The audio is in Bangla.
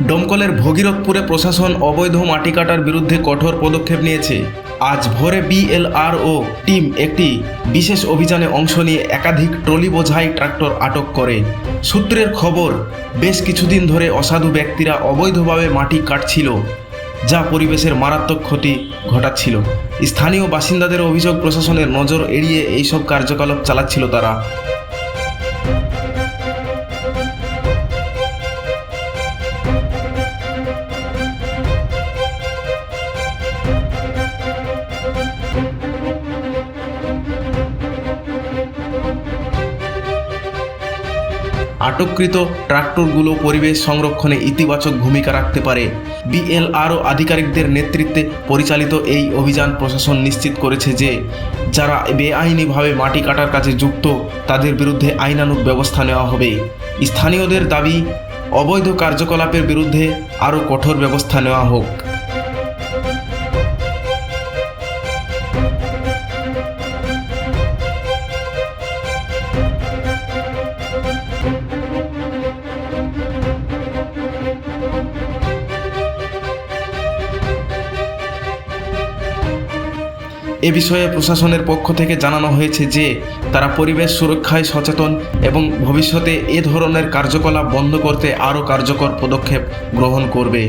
দমকলের ভগীরথপুরে প্রশাসন অবৈধ মাটি কাটার বিরুদ্ধে কঠোর পদক্ষেপ নিয়েছে। আজ ভোরে বিএলআরও টিম একটি বিশেষ অভিযানে অংশ নিয়ে একাধিক ট্রলি বোঝাই ট্রাক্টর আটক করে। সূত্রের খবর, বেশ কিছুদিন ধরে অসাধু ব্যক্তিরা অবৈধভাবে মাটি কাটছিল, যা পরিবেশের মারাত্মক ক্ষতি ঘটাচ্ছিল। স্থানীয় বাসিন্দাদের অভিযোগ, প্রশাসনের নজর এড়িয়ে এইসব কার্যকলাপ চালাচ্ছিল তারা। আটককৃত ট্রাক্টরগুলো পরিবেশ সংরক্ষণে ইতিবাচক ভূমিকা রাখতে পারে। বিএলআরও আধিকারিকদের নেতৃত্বে পরিচালিত এই অভিযান প্রশাসন নিশ্চিত করেছে যে, যারা বেআইনিভাবে মাটি কাটার কাজে যুক্ত, তাদের বিরুদ্ধে আইনানুগ ব্যবস্থা নেওয়া হবে। স্থানীয়দের দাবি, অবৈধ কার্যকলাপের বিরুদ্ধে আরও কঠোর ব্যবস্থা নেওয়া হোক। এ বিষয়ে প্রশাসনের পক্ষ থেকে জানানো হয়েছে যে, তারা পরিবেশ সুরক্ষায় সচেতন এবং ভবিষ্যতে এ ধরনের কার্যকলাপ বন্ধ করতে আরও কার্যকর পদক্ষেপ গ্রহণ করবে।